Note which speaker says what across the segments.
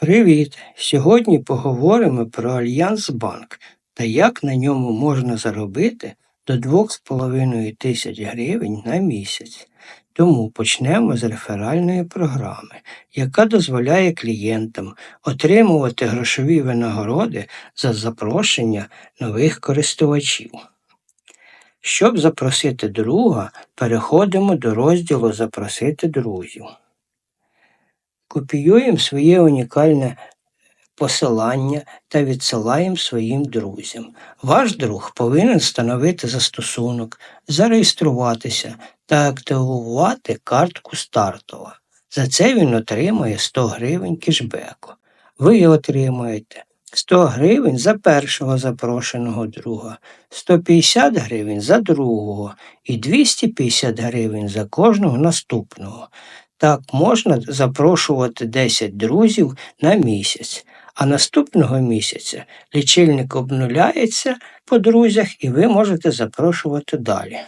Speaker 1: Привіт! Сьогодні поговоримо про Альянс Банк та як на ньому можна заробити до 2,5 тисяч гривень на місяць. Тому почнемо з реферальної програми, яка дозволяє клієнтам отримувати грошові винагороди за запрошення нових користувачів. Щоб запросити друга, переходимо до розділу Запросити друзів. Копіюємо своє унікальне посилання та відсилаємо своїм друзям. Ваш друг повинен встановити застосунок, зареєструватися та активувати картку стартова. За це він отримує 100 гривень кешбеку. Ви отримуєте 100 гривень за першого запрошеного друга, 150 гривень за другого і 250 гривень за кожного наступного. Так можна запрошувати 10 друзів на місяць, а наступного місяця лічильник обнуляється по друзях і ви можете запрошувати далі.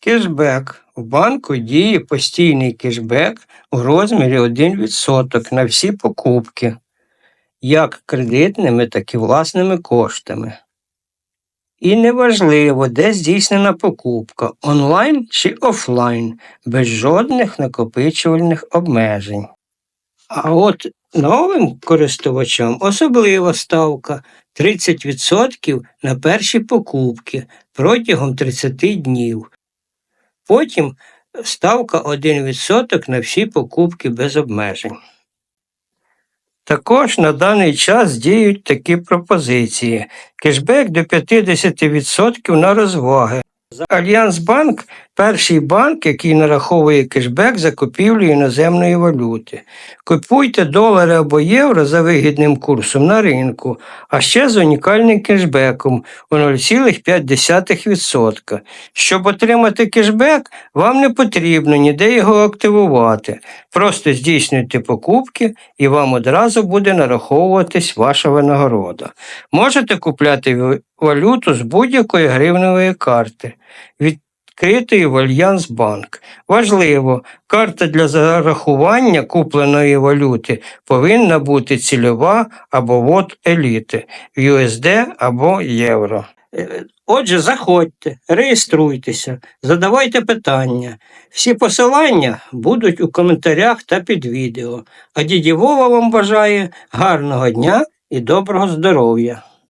Speaker 1: Кешбек. У банку діє постійний кешбек у розмірі 1% на всі покупки, як кредитними, так і власними коштами. І неважливо, де здійснена покупка онлайн чи офлайн, без жодних накопичувальних обмежень. А от новим користувачам особлива ставка 30% на перші покупки протягом 30 днів. Потім ставка 1% на всі покупки без обмежень. Також на даний час діють такі пропозиції: кешбек до 50% на розваги. Альянс Банк перший банк, який нараховує кешбек за купівлю іноземної валюти. Купуйте долари або євро за вигідним курсом на ринку, а ще з унікальним кешбеком у 0,5%. Щоб отримати кешбек, вам не потрібно ніде його активувати. Просто здійснюйте покупки і вам одразу буде нараховуватись ваша винагорода. Можете купляти валюту з будь-якої гривневої карти. Відкритої в Альянс Банк. Важливо, карта для зарахування купленої валюти повинна бути цільова або вод еліти в USD або євро. Е, Отже, заходьте, реєструйтеся, задавайте питання. Всі посилання будуть у коментарях та під відео. А діді Вова вам бажає гарного дня і доброго здоров'я.